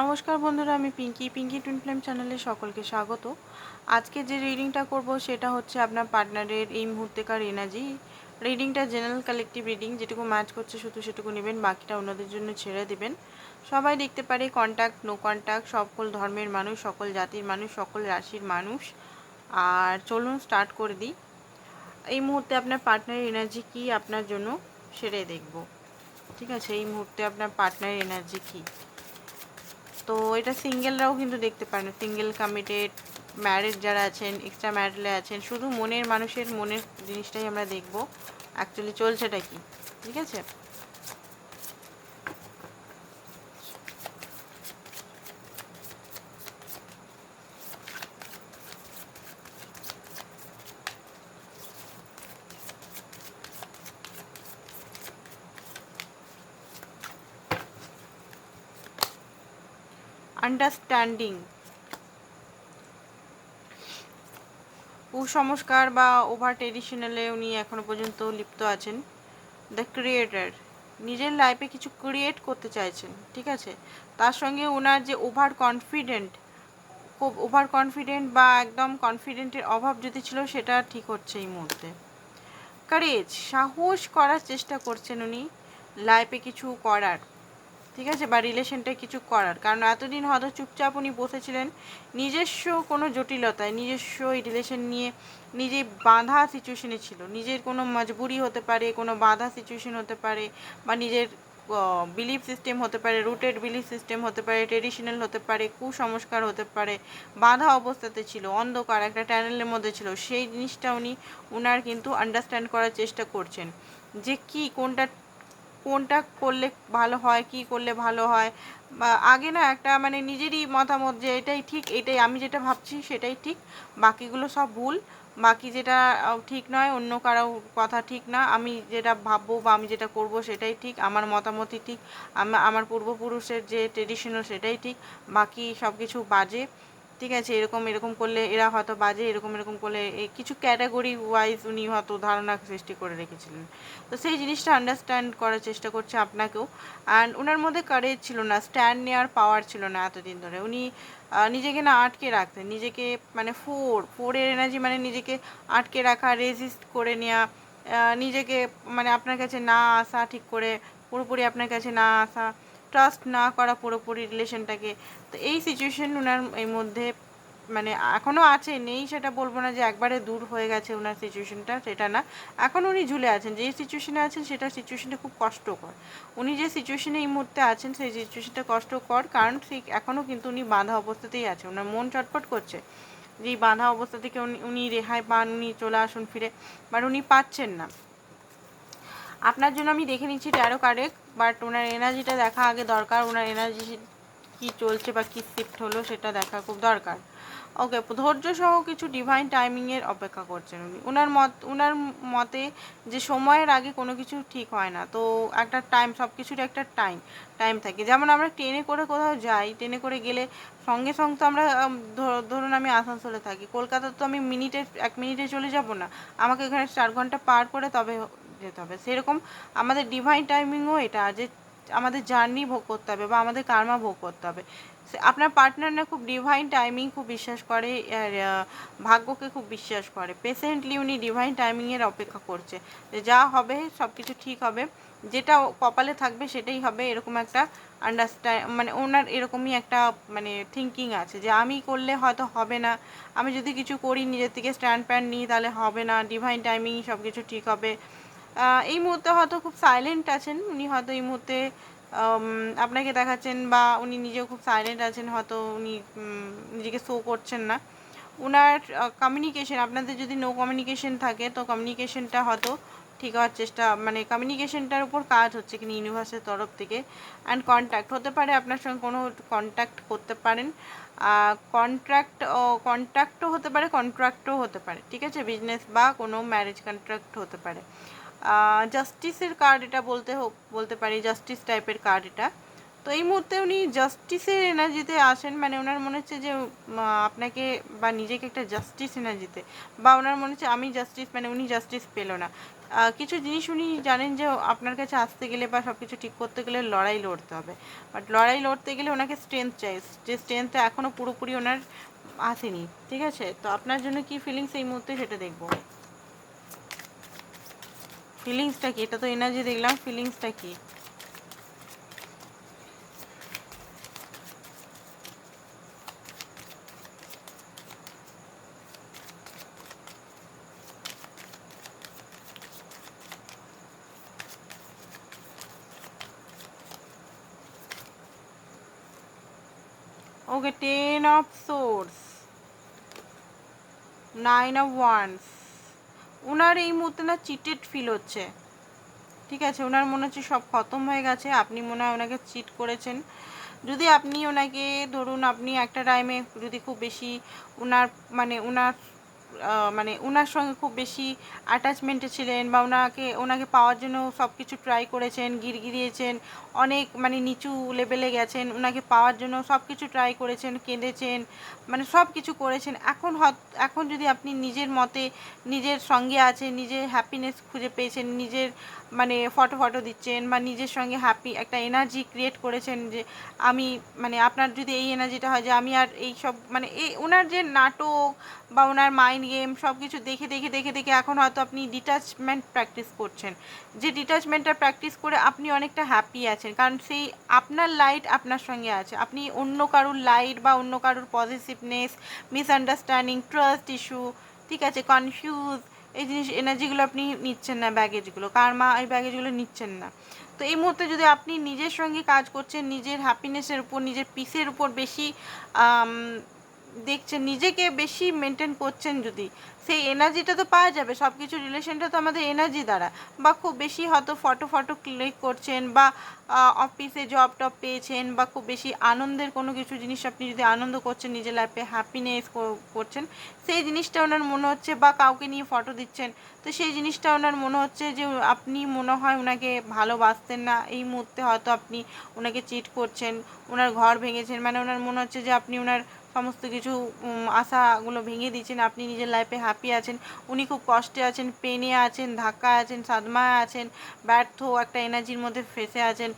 নমস্কার বন্ধুরা, আমি পিঙ্কি। পিঙ্কি টুইন ফ্লেম চ্যানেলে সকলকে স্বাগত। আজকে যে রিডিংটা করব সেটা হচ্ছে আপনার পার্টনারের এই মুহূর্তেকার এনার্জি রিডিংটা জেনারেল কালেকটিভ রিডিং যেটুকু ম্যাচ করছে শুধু সেটুকু নেবেন, বাকিটা অন্যদের জন্য ছেড়ে দেবেন। সবাই দেখতে পারে কন্ট্যাক্ট নো কন্ট্যাক্ট সকল ধর্মের মানুষ, সকল জাতির মানুষ, সকল রাশির মানুষ। আর চলুন স্টার্ট করে দিই। এই মুহূর্তে আপনার পার্টনারের এনার্জি কি আপনার জন্য? সেরে দেখব। ঠিক আছে, এই মুহূর্তে আপনার পার্টনারের এনার্জি কী? তো এটা সিঙ্গেলরাও কিন্তু দেখতে পারেন। সিঙ্গেল কমিটেড ম্যারিড যারা আছেন এক্সট্রা ম্যারিডে আছেন, শুধু মনের মানুষের মনের জিনিসটাই আমরা দেখব। অ্যাকচুয়ালি চলছেটা কি? ঠিক আছে? আন্ডারস্ট্যান্ডিং কুসংস্কার বা ওভার ট্রেডিশনালে উনি এখনও পর্যন্ত লিপ্ত আছেন। দ্য ক্রিয়েটার নিজের লাইফে কিছু ক্রিয়েট করতে চাইছেন, ঠিক আছে? তার সঙ্গে ওনার যে ওভার কনফিডেন্ট খুব ওভার কনফিডেন্ট বা একদম কনফিডেন্টের অভাব যদি ছিল, সেটা ঠিক হচ্ছে এই মুহূর্তে। কারেজ সাহস করার চেষ্টা করছেন উনি লাইফে কিছু করার। ঠিক আছে? বা রিলেশনটা কিছু করার। কারণ এতদিন হয়তো চুপচাপ উনি বসেছিলেন নিজস্ব কোনো জটিলতায়, নিজস্ব এই রিলেশন নিয়ে নিজে বাঁধা সিচুয়েশনে ছিল। নিজের কোনো মজবুরি হতে পারে, কোনো বাঁধা সিচুয়েশন হতে পারে, বা নিজের বিলিফ সিস্টেম হতে পারে রুটেড বিলিফ সিস্টেম হতে পারে ট্রেডিশনাল হতে পারে, কুসংস্কার হতে পারে, বাঁধা অবস্থাতে ছিল, অন্ধকার, একটা ট্যানেলের মধ্যে ছিল। সেই জিনিসটা উনি উনার কিন্তু আন্ডারস্ট্যান্ড করার চেষ্টা করছেন যে কি কোনটা কোনটা করলে ভালো হয়, কি করলে ভালো হয়? আগে না একটা মানে নিজেরই মতামত যে এটাই ঠিক, এটাই আমি যেটা ভাবছি সেটাই ঠিক, বাকিগুলো সব ভুল। বাকি যেটা ঠিক নয়, অন্য কারও কথা ঠিক না, আমি যেটা ভাববো বা আমি যেটা করব সেটাই ঠিক, আমার মতামতই ঠিক আমার পূর্বপুরুষের যে ট্রেডিশনাল সেটাই ঠিক, বাকি সব কিছু বাজে। ঠিক আছে, এরকম এরকম করলে এরা হয়তো বাজে, এরকম এরকম করলে কিছু ক্যাটাগরি ওয়াইজ উনি হয়তো ধারণা সৃষ্টি করে রেখেছিলেন। তো সেই জিনিসটা আন্ডারস্ট্যান্ড করার চেষ্টা করছে আপনাকেও। অ্যান্ড ওনার মধ্যে কারেজ ছিল না স্ট্যান্ড নেওয়ার পাওয়ার ছিল না এতদিন ধরে। উনি নিজেকে না আটকে রাখতেন, নিজেকে মানে ফোর ফোরের এনার্জি মানে নিজেকে আটকে রাখা রেজিস্ট করে নেওয়া নিজেকে মানে আপনার কাছে না আসা, ঠিক করে পুরোপুরি আপনার কাছে না আসা ট্রাস্ট না করা পুরোপুরি রিলেশনটাকে তো এই সিচুয়েশন ওনার এই মধ্যে মানে এখনও আছে, নেই সেটা বলব না যে একবারে দূর হয়ে গেছে ওনার সিচুয়েশনটা সেটা না। এখন উনি ঝুলে আছেন, যে সিচুয়েশনে আছেন সেটা সিচুয়েশনটা খুব কষ্টকর। উনি যে সিচুয়েশনে এই মুহূর্তে আছেন, সেই সিচুয়েশনটা কষ্টকর, কারণ সেই এখনও কিন্তু উনি বাঁধা অবস্থাতেই আছে। ওনার মন চটপট করছে যে এই বাঁধা অবস্থা থেকে উনি উনি রেহাই পান উনি চলে আসুন ফিরে। বাট উনি পাচ্ছেন না। আপনার জন্য আমি দেখে নিচ্ছি ট্যারো কার্ডে বাট ওনার এনার্জিটা দেখা আগে দরকার, ওনার এনার্জি কি চলছে বা কী শিফট হলো সেটা দেখা খুব দরকার। ওকে ধৈর্য সহ কিছু ডিভাইন টাইমিংয়ের অপেক্ষা করছেন উনি। ওনার মত ওনার মতে যে সময়ের আগে কোনো কিছু ঠিক হয় না, তো একটা টাইম সব কিছুর একটা টাইম টাইম থাকে। যেমন আমরা ট্রেনে করে কোথাও যাই ট্রেনে করে গেলে সঙ্গে সঙ্গে তো আমরা ধরুন আমি আসানসোলে থাকি কলকাতা তো আমি মিনিটে এক মিনিটে চলে যাব না। আমাকে এখানে চার ঘণ্টা পার করে তবে যেতে হবে। সেরকম আমাদের ডিভাইন টাইমিংও এটা যে আমাদের জার্নি ভোগ করতে হবে বা আমাদের কার্মা ভোগ করতে হবে। আপনার পার্টনার না খুব ডিভাইন টাইমিং খুব বিশ্বাস করে আর ভাগ্যকে খুব বিশ্বাস করে। পেশেন্টলি উনি ডিভাইন টাইমিংয়ের অপেক্ষা করছে যে যা হবে সব কিছু ঠিক হবে, যেটা কপালে থাকবে সেটাই হবে এরকম একটা আন্ডারস্ট্যান্ড মানে ওনার এরকমই একটা মানে থিঙ্কিং আছে যে আমি করলে হয়তো হবে না। আমি যদি কিছু করি নিজের থেকে স্ট্যান্ড প্যান্ড নিই তাহলে হবে না। ডিভাইন টাইমিং সব কিছু ঠিক হবে। এই মুহূর্তে হয়তো খুব সাইলেন্ট আছেন। উনি হয়তো এই মুহূর্তে আপনাকে দেখাচ্ছেন বা উনি নিজেও খুব সাইলেন্ট আছেন, হয়তো উনি নিজেকে শো করছেন না। ওনার কমিউনিকেশন আপনাদের যদি নো কমিউনিকেশন থাকে, তো কমিউনিকেশনটা হয়তো ঠিক হওয়ার চেষ্টা মানে কমিউনিকেশনটার উপর কাজ হচ্ছে কিনা ইউনিভার্সের তরফ থেকে। অ্যান্ড কন্ট্যাক্ট হতে পারে, আপনার সঙ্গে কোনো কন্ট্যাক্ট করতে পারেন। কন্ট্রাক্ট কন্ট্রাক্টও হতে পারে কন্ট্রাক্টও হতে পারে। ঠিক আছে? বিজনেস বা কোনো ম্যারেজ কন্ট্রাক্ট হতে পারে। জাস্টিসের কার্ড এটা বলতে বলতে পারি জাস্টিস টাইপের কার্ড এটা। তো এই মুহূর্তে উনি জাস্টিসের এনার্জিতে আসেন মানে ওনার মনে হচ্ছে যে আপনাকে বা নিজেকে একটা জাস্টিস এনার্জিতে বা ওনার মনে হচ্ছে আমি জাস্টিস মানে উনি জাস্টিস পেল না। কিছু জিনিস উনি জানেন যে, আপনার কাছে আসতে গেলে বা সব কিছু ঠিক করতে গেলে লড়াই লড়তে হবে। বাট লড়াই লড়তে গেলে ওনাকে স্ট্রেংথ চাই, যে স্ট্রেংথটা এখনও পুরোপুরি ওনার আসেনি, ঠিক আছে? তো আপনার জন্য কি ফিলিংস এই মুহূর্তে সেটা দেখব। ফিলিংসটা কি এটা তো এনার্জি দেখলাম ফিলিংসটা কি okay ten of swords nine of wands ওনার এই মুহূর্তে না চিটেড ফিল হচ্ছে। ঠিক আছে ওনার মনে হচ্ছে সব খতম হয়ে গেছে, আপনি মনে হয় ওনাকে চিট করেছেন। যদি আপনি ওনাকে ধরুন আপনি একটা টাইমে যদি খুব বেশি ওনার মানে ওনার মানে ওনার সঙ্গে খুব বেশি অ্যাটাচমেন্টে ছিলেন বা ওনাকে ওনাকে পাওয়ার জন্য সব কিছু ট্রাই করেছেন গির গিরগিরিয়েছেন, অনেক মানে নিচু লেভেলে গেছেন ওনাকে পাওয়ার জন্য সব কিছু ট্রাই করেছেন, কেঁদেছেন মানে সব কিছু করেছেন। এখন এখন যদি আপনি নিজের মতে, নিজের সঙ্গে আছেন, নিজের হ্যাপিনেস খুঁজে পেয়েছেন, নিজের মানে ফটো ফটো দিচ্ছেন বা নিজের সঙ্গে হ্যাপি একটা এনার্জি ক্রিয়েট করেছেন যে আমি মানে আপনার যদি এই এনার্জিটা হয় যে আমি আর এই সব মানে এই ওনার যে নাটক বা ওনার মাইন্ড গেম সব কিছু দেখে দেখে দেখে দেখে এখন হয়তো আপনি ডিটাচমেন্ট প্র্যাকটিস করছেন। যে ডিটাচমেন্টটা প্র্যাকটিস করে আপনি অনেকটা হ্যাপি আছেন, কারণ সেই আপনার লাইট আপনার সঙ্গে আছে। আপনি অন্য কারুর লাইট বা অন্য কারুর পজিটিভনেস মিসআন্ডারস্ট্যান্ডিং ট্রাস্ট ইস্যু ঠিক আছে কনফিউজ এই জিনিস এনার্জিগুলো আপনি নিচ্ছেন না ব্যাগেজগুলো কারমা এই ব্যাগেজগুলো নিচ্ছেন না। তো এই মুহূর্তে যদি আপনি নিজের সঙ্গে কাজ করছেন, নিজের হ্যাপিনেসের উপর, নিজের পিসের উপর বেশি দেখছেন নিজেকে বেশি মেনটেন করছেন যদি, সেই এনার্জিটা তো পাওয়া যাবে সব কিছু রিলেশনটা তো আমাদের এনার্জি দ্বারা। বা খুব বেশি হয়তো ফটো ফটো ক্লিক করছেন বা অফিসে জব টব পেয়েছেন বা খুব বেশি আনন্দের কোনো কিছু জিনিস আপনি যদি আনন্দ করছেন, নিজের লাইফে হ্যাপিনেস করছেন, সেই জিনিসটা ওনার মনে হচ্ছে বা কাউকে নিয়ে ফটো দিচ্ছেন, তো সেই জিনিসটা ওনার মনে হচ্ছে যে আপনি মনে হয় ওনাকে ভালোবাসতেন না, এই মুহূর্তে হয়তো আপনি ওনাকে চিট করছেন ওনার ঘর ভেঙেছেন মানে ওনার মনে হচ্ছে যে আপনি ওনার সমস্ত কিছু আশাগুলো ভেঙে দিয়েছেন। আপনি নিজের লাইফে হ্যাপি আছেন। উনি খুব কষ্টে আছেন পেনে আছেন, ধাক্কা আছেন সাদমায় আছেন, ব্যর্থ, একটা এনার্জির মধ্যে ফেসে আছেন।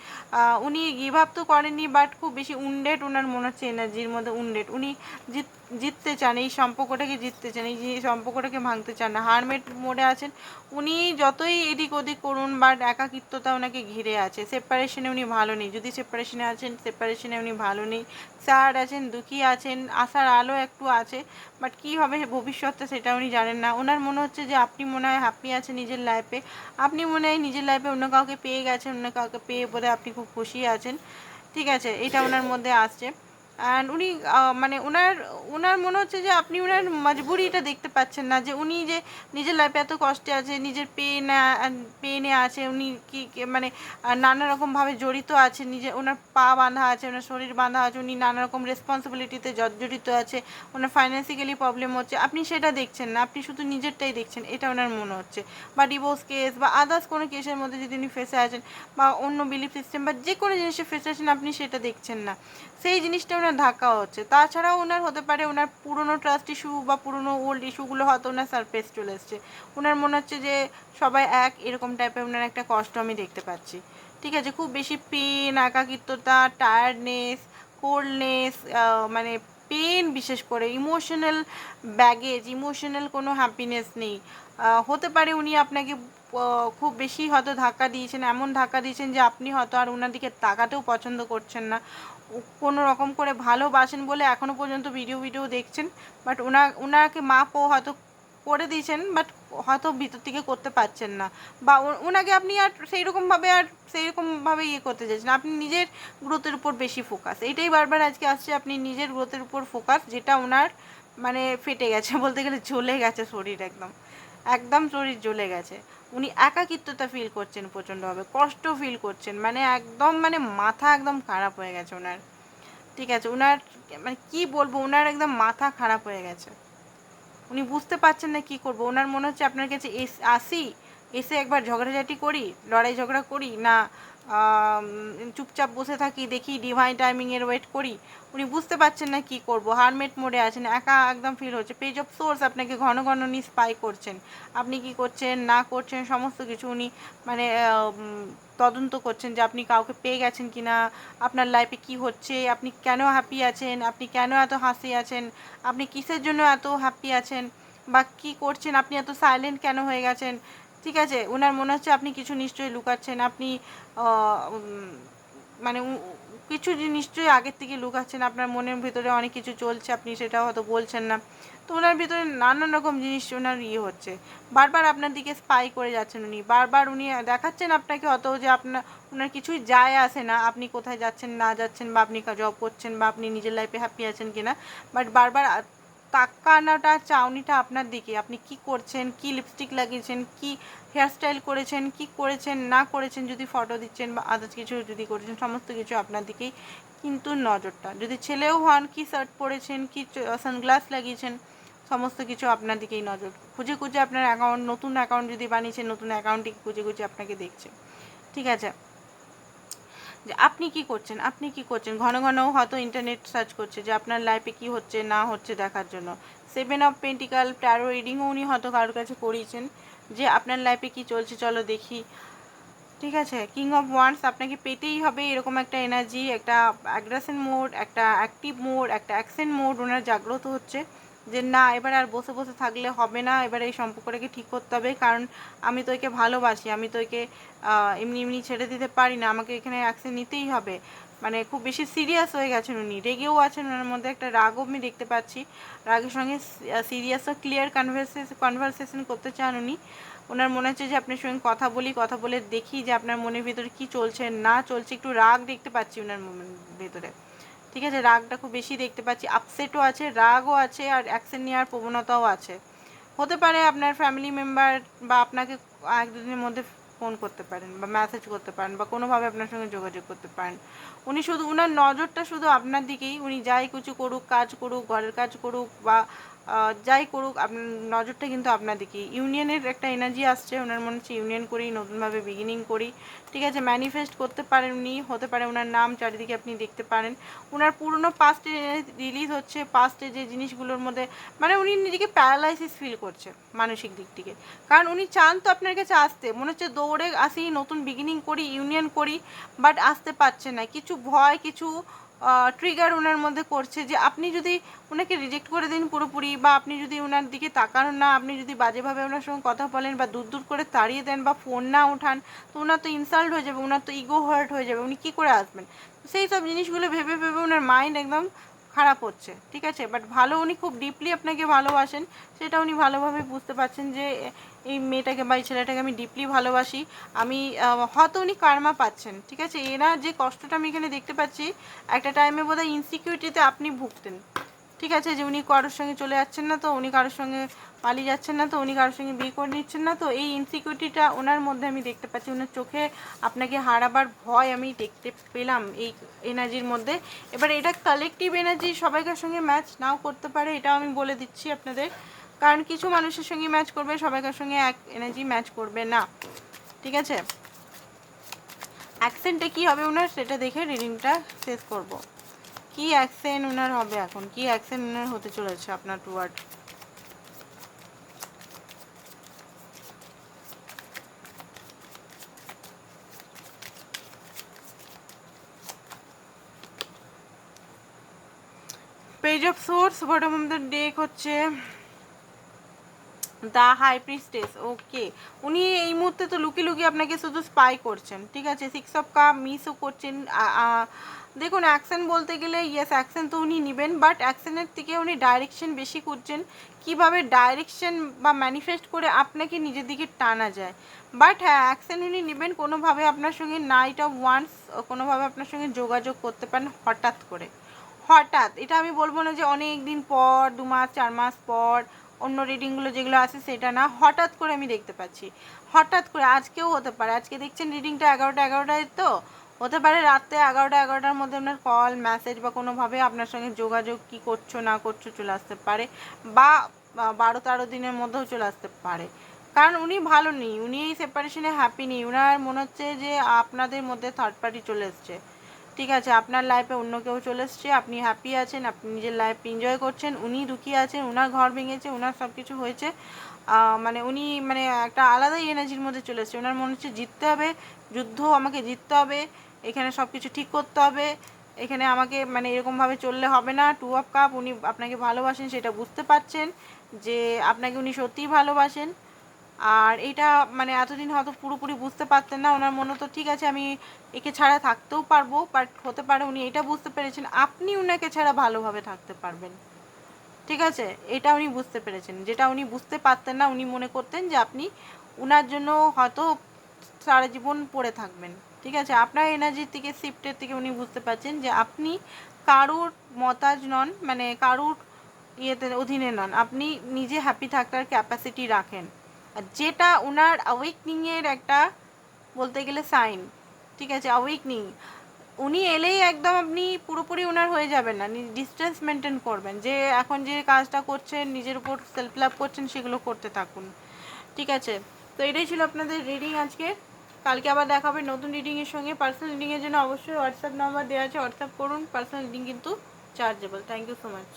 উনি গিভ আপ তো করেননি বাট খুব বেশি উন্ডেট ওনার মনে হচ্ছে এনার্জির মধ্যে উন্ডেট উনি জিত, জিততে চান, এই সম্পর্কটাকে জিততে চান, এই সম্পর্কটাকে ভাঙতে চান না। হারমেট মোডে আছেন। উনি যতই এদিক ওদিক করুন বাট একাকিত্বতা ওনাকে ঘিরে আছে। সেপারেশনে উনি ভালো নেই। যদি সেপারেশনে আছেন সেপারেশনে উনি ভালো নেই। স্যাড আছেন, দুঃখী আছেন আশার আলো একটু আছে বাট কী হবে ভবিষ্যতে সেটা উনি জানেন না। ওনার মনে হচ্ছে যে আপনি মনে হয় হ্যাপি আছে নিজের লাইফে আপনি মনে হয় নিজের লাইফে অন্য কাউকে পেয়ে গেছেন, অন্য কাউকে পেয়ে বোধহয় আপনি খুব খুশি আছেন। ঠিক আছে, এটা ওনার মধ্যে আসছে। অ্যান্ড উনি মানে ওনার ওনার মনে হচ্ছে যে আপনি ওনার মজবুরিটা দেখতে পাচ্ছেন না, যে উনি যে নিজের লাইফে এত কষ্টে আছে, নিজের পেন পেনে আছে, উনি কি মানে নানা রকমভাবে জড়িত আছে, নিজে ওনার পা বাঁধা আছে ওনার শরীর বাঁধা আছে, উনি নানা রকম রেসপন্সিবিলিটিতে জর্জরিত আছে ওনার ফাইন্যান্সিক্যালি প্রবলেম হচ্ছে, আপনি সেটা দেখছেন না, আপনি শুধু নিজেরটাই দেখছেন, এটা ওনার মনে হচ্ছে। বা ডিভোর্স কেস বা আদার্স কোনো কেসের মধ্যে যদি উনি ফেসে আছেন, বা অন্য বিলিফ সিস্টেম বা যে কোনো জিনিসে ফেসে আছেন, আপনি সেটা দেখছেন না। সেই জিনিসটা ওনার ধাক্কা হচ্ছে। তাছাড়াও ওনার হতে পারে ওনার পুরনো ট্রাস্ট ইস্যু বা পুরনো ওল্ড ইস্যুগুলো হয়তো ওনার সারফেস চলে এসছে। ওনার মনে হচ্ছে যে সবাই এক, এরকম টাইপের ওনার একটা কষ্ট আমি দেখতে পাচ্ছি। ঠিক আছে, খুব বেশি পেন একাকিত্বতা টায়ার্ডনেস কোল্ডনেস মানে পেন বিশেষ করে ইমোশনাল ব্যাগেজ ইমোশনাল কোনো হ্যাপিনেস নেই। হতে পারে উনি আপনাকে খুব বেশি হয়তো ধাক্কা দিয়েছেন, এমন ধাক্কা দিয়েছেন যে আপনি হয়তো আর ওনার দিকে তাকাতেও পছন্দ করছেন না। কোনো রকম করে ভালোবাসেন বলে এখনও পর্যন্ত ভিডিও ভিডিও দেখছেন বাট ওনা ওনাকে মাপও হয়তো করে দিয়েছেন বাট হয়তো ভিতর থেকে করতে পারছেন না। বা ওনাকে আপনি আর সেই রকমভাবে আর সেই রকমভাবে ইয়ে করতে চাইছেন আপনি নিজের গ্রোথের উপর বেশি ফোকাস এটাই বারবার আজকে আসছে, আপনি নিজের গ্রোথের উপর ফোকাস যেটা ওনার মানে ফেটে গেছে বলতে গেলে জ্বলে গেছে শরীর একদম। একদম শরীর জ্বলে গেছে। উনি একাকিত্বতা ফিল করছেন প্রচণ্ডভাবে, কষ্ট ফিল করছেন মানে একদম মানে মাথা একদম খারাপ হয়ে গেছে ওনার ঠিক আছে ওনার মানে কি বলব ওনার একদম মাথা খারাপ হয়ে গেছে। উনি বুঝতে পারছেন না কি করব ওনার মনে হচ্ছে আপনার কাছে এস, আসি, এসে একবার ঝগড়াঝাটি করি, লড়াই ঝগড়া করি, না চুপচাপ বসে থাকি, দেখি ডিভাইন টাইমিংয়ের ওয়েট করি। উনি বুঝতে পারছেন না কি করব হারমেট মোডে আছেন, একা একদম ফিল হচ্ছে। পেজ অফ সোর্স আপনাকে ঘন ঘন উনি স্পাই করছেন। আপনি কি করছেন, না করছেন, সমস্ত কিছু উনি মানে তদন্ত করছেন যে আপনি কাউকে পেয়ে গেছেন কি না আপনার লাইফে কি হচ্ছে, আপনি কেন হ্যাপি আছেন, আপনি কেন এত হাসি আছেন, আপনি কিসের জন্য এত হ্যাপি আছেন, বা কি করছেন, আপনি এত সাইলেন্ট কেন হয়ে গেছেন ঠিক আছে ওনার মনে হচ্ছে আপনি কিছু নিশ্চয়ই লুকাচ্ছেন, আপনি মানে কিছু নিশ্চয়ই আগের থেকে লুকাচ্ছেন, আপনার মনের ভিতরে অনেক কিছু চলছে, আপনি সেটা হয়তো বলছেন না। তো ওনার ভিতরে নানান রকম জিনিস ওনার ইয়ে হচ্ছে। বারবার আপনার দিকে স্পাই করে যাচ্ছেন উনি, বারবার উনি দেখাচ্ছেন আপনাকে অত যে আপনার ওনার কিছুই যায় আসে না, আপনি কোথায় যাচ্ছেন, না যাচ্ছেন, বা আপনি জব করছেন, বা আপনি নিজের লাইফে হ্যাপি আছেন কিনা বাট বারবার তাকানোটা, চাউনিটা আপনার দিকে। আপনি কি করছেন? কি লিপস্টিক লাগিয়েছেন? কি হেয়ারস্টাইল করেছেন? কি করেছেন? না করেছেন? যদি ফটো দিচ্ছেন বা আদার্স কিছু যদি করেছেন, সমস্ত কিছু আপনার দিকেই কিন্তু নজরটা। যদি ছেলেও হন, কি শার্ট পরেছেন? কি সানগ্লাস লাগিয়েছেন? সমস্ত কিছু আপনার দিকেই নজর। খুঁজে খুঁজে আপনার অ্যাকাউন্ট নতুন অ্যাকাউন্ট যদি বানিয়েছেন, নতুন অ্যাকাউন্টে খুঁজে খুঁজে আপনাকে দেখছে। ঠিক আছে? যে আপনি কি করছেন? আপনি কি করছেন? ঘন ঘন হয়তো ইন্টারনেট সার্চ করছে যে আপনার লাইফে কি হচ্ছে, না হচ্ছে দেখার জন্য। সেভেন অফ পেন্টিকাল ট্যারো রিডিংও উনি হয়তো কারোর কাছে করিয়েছেন যে আপনার লাইফে কি চলছে, চলো দেখি। ঠিক আছে? কিং অফ ওয়ান্স আপনাকে পেতেই হবে এরকম একটা এনার্জি একটা অ্যাগ্রেশন মোড একটা অ্যাক্টিভ মোড একটা অ্যাকশন মোড ওনার জাগ্রত হচ্ছে। যে না, এবার আর বসে বসে থাকলে হবে না, এবার এই সম্পর্কটাকে ঠিক করতে হবে, কারণ আমি তো একে ভালোবাসি, আমি তো একে এমনি এমনি ছেড়ে দিতে পারি না, আমাকে এখানে অ্যাকশন নিতেই হবে। মানে খুব বেশি সিরিয়াস হয়ে গেছেন উনি, রেগেও আছেন ওনার মধ্যে একটা রাগও আমি দেখতে পাচ্ছি। রাগের সঙ্গে সিরিয়াসও ক্লিয়ার কনভারসেশন কনভারসেশন করতে চান উনি। ওনার মনে হচ্ছে যে আপনার সঙ্গে কথা বলি, কথা বলে দেখি যে আপনার মনের ভিতরে কি চলছে, না চলছে, একটু রাগ দেখতে পাচ্ছি ওনার ভিতরে। ঠিক আছে? রাগটা খুব বেশি দেখতে পাচ্ছি। আপসেটও আছে, রাগও আছে, আর অ্যাকশন নেওয়ার প্রবণতাও আছে। হতে পারে আপনার ফ্যামিলি মেম্বার বা আপনাকে এক দুদিনের মধ্যে ফোন করতে পারেন বা মেসেজ করতে পারেন বা কোনোভাবে আপনার সঙ্গে যোগাযোগ করতে পারেন। উনি শুধু, উনার নজরটা শুধু আপনার দিকেই। উনি যাই কিছু করুক, কাজ করুক, ঘরের কাজ করুক বা যাই করুক নজরটা কিন্তু আপনার দিকেই ইউনিয়নের একটা এনার্জি আসছে, ওনার মনে হচ্ছে ইউনিয়ন করি, নতুনভাবে বিগিনিং করি। ঠিক আছে ম্যানিফেস্ট করতে পারেন উনি হতে পারে ওনার নাম চারিদিকে আপনি দেখতে পারেন। ওনার পুরনো পাস্টে রিলিজ হচ্ছে পাস্টে যে জিনিসগুলোর মধ্যে মানে উনি নিজেকে প্যারালাইসিস ফিল করছে মানসিক দিক থেকে। কারণ উনি চান তো আপনার কাছে আসতে। মনে হচ্ছে দৌড়ে আসি, নতুন বিগিনিং করি ইউনিয়ন করি বাট আসতে পারছে না। কিছু ভয়, কিছু ট্রিগার ওনার মধ্যে করছে যে আপনি যদি ওনাকে রিজেক্ট করে দিন পুরোপুরি বা আপনি যদি ওনার দিকে তাকান না, আপনি যদি বাজেভাবে ওনার সঙ্গে কথা বলেন বা দূর দূর করে তাড়িয়ে দেন বা ফোন না ওঠান তো ওনার তো ইনসাল্ট হয়ে যাবে, ওনার তো ইগো হার্ট হয়ে যাবে, উনি কী করে আসবেন? সেই সব জিনিসগুলো ভেবে ভেবে ওনার মাইন্ড একদম খারাপ হচ্ছে, ঠিক আছে? বাট ভালো উনি খুব ডিপলি আপনাকে ভালোবাসেন, সেটা উনি ভালোভাবে বুঝতে পারছেন যে, এই মেয়েটাকে বা এই ছেলেটাকে আমি ডিপলি ভালোবাসি। আমি হয়তো উনি কার্মা পাচ্ছেন, ঠিক আছে? এরা যে কষ্টটা আমি এখানে দেখতে পাচ্ছি, একটা টাইমে বোধহয় ইনসিকিউরিটিতে আপনি ভুগতেন। ঠিক আছে, যে উনি কারোর সঙ্গে চলে যাচ্ছেন না তো, উনি কারোর সঙ্গে পালিয়ে যাচ্ছেন না তো, উনি কারোর সঙ্গে বিয়ে করে নিচ্ছেন না তো, এই ইনসিকিউরিটিটা ওনার মধ্যে আমি দেখতে পাচ্ছি। ওনার চোখে আপনাকে হারাবার ভয় আমি দেখতে পেলাম এই এনার্জির মধ্যে। এবার এটা কালেকটিভ এনার্জি সবাইকার সঙ্গে ম্যাচ নাও করতে পারে, এটাও আমি বলে দিচ্ছি আপনাদের। কারণ কিছু মানুষের সঙ্গে ম্যাচ করবে, সবাইকার সঙ্গে এক এনার্জি ম্যাচ করবে না। ঠিক আছে? অ্যাকসেন্টে কি হবে ওনার সেটা দেখে রিডিংটা শেষ করব। কি অ্যাকশন উনার হবে এখন? কি অ্যাকশন উনার হতে চলেছে আপনার toward page of swords bottom of the deck হচ্ছে দ্য হাই প্রিস্টেস ওকে উনি এই মুহূর্তে তো লুকি লুকি আপনাকে শুধু স্পাই করছেন, ঠিক আছে? সিক্স অফ কাপ মিসও করছেন দেখুন অ্যাকশন বলতে গেলে ইয়েস অ্যাকশন তো উনি নেবেন বাট অ্যাকশনের থেকে উনি ডাইরেকশন বেশি করছেন, কীভাবে ডাইরেকশন বা ম্যানিফেস্ট করে আপনাকে নিজের দিকে টানা যায়। বাট হ্যাঁ অ্যাকশন উনি নেবেন, কোনোভাবে আপনার সঙ্গে নাইট অফ ওয়ান্স কোনোভাবে আপনার সঙ্গে যোগাযোগ করতে পারেন হঠাৎ করে। হঠাৎ, এটা আমি বলব না যে অনেক দিন পর, দু মাস, চার মাস পর অন্য রিডিংগুলো যেগুলো আছে সেটা না, হঠাৎ করে আমি দেখতে পাচ্ছি। হঠাৎ করে, আজকেও হতে পারে। আজকে দেখছেন রিডিংটা এগারোটা এগারোটায় তো? হতে পারে রাত্রে এগারোটা এগারোটার মধ্যে আপনার কল মেসেজ বা কোনোভাবে আপনার সঙ্গে যোগাযোগ কি করছ, না করছ চলে আসতে পারে বা বারো তেরো দিনের মধ্যেও চলে আসতে পারে। কারণ উনি ভালো নেই, উনি এই সেপারেশনে হ্যাপি নেই। ওনার মনে হচ্ছে যে আপনাদের মধ্যে থার্ড পার্টি চলে এসছে। ঠিক আছে, আপনার লাইফে অন্য কেউ চলে এসছে, আপনি হ্যাপি আছেন, আপনি নিজের লাইফ এনজয় করছেন, উনি দুঃখী আছেন ওনার ঘর ভেঙেছে ওনার সব কিছু হয়েছে মানে উনি মানে একটা আলাদাই এনার্জির মধ্যে চলে এসছে ওনার মনে হচ্ছে জিততে হবে, যুদ্ধ আমাকে জিততে হবে, এখানে সব কিছু ঠিক করতে হবে, এখানে আমাকে মানে এরকমভাবে চললে হবে না টু অফ কাপ উনি আপনাকে ভালোবাসেন, সেটা বুঝতে পারছেন যে আপনাকে উনি সত্যিই ভালোবাসেন। আর এটা মানে এতদিন হয়তো পুরোপুরি বুঝতে পারতেন না, ওনার মনে তো ঠিক আছে, আমি একে ছাড়া থাকতেও পারব বাট হতে পারে উনি এটা বুঝতে পেরেছেন, আপনি উনাকে ছাড়া ভালোভাবে থাকতে পারবেন। ঠিক আছে? এটা উনি বুঝতে পেরেছেন। যেটা উনি বুঝতে পারতেন না, উনি মনে করতেন যে আপনি ওনার জন্য হয়তো সারা জীবন পড়ে থাকবেন। ঠিক আছে? আপনার এনার্জির থেকে শিফটের থেকে উনি বুঝতে পারছেন যে আপনি কারুর মতাজ নন মানে কারুর ইয়েতে অধীনে নন। আপনি নিজে হ্যাপি থাকার ক্যাপাসিটি রাখেন। যেটা ওনার অ্যাওয়েকনিংয়ের একটা বলতে গেলে সাইন ঠিক আছে? অ্যাওয়েকনিং উনি এলেই একদম আপনি পুরোপুরি ওনার হয়ে যাবেন না ডিস্টেন্স মেনটেন করবেন। যে এখন যে কাজটা করছেন, নিজের উপর সেলফ লাভ করছেন, সেগুলো করতে থাকুন। ঠিক আছে? তো এটাই ছিল আপনাদের রিডিং আজকে কালকে আবার দেখা হবে নতুন রিডিংয়ের সঙ্গে। পার্সোনাল রিডিংয়ের জন্য অবশ্যই হোয়াটসঅ্যাপ নাম্বার দেওয়া আছে। হোয়াটসঅ্যাপ করুন। পার্সোনাল রিডিং কিন্তু chargeable thank you so much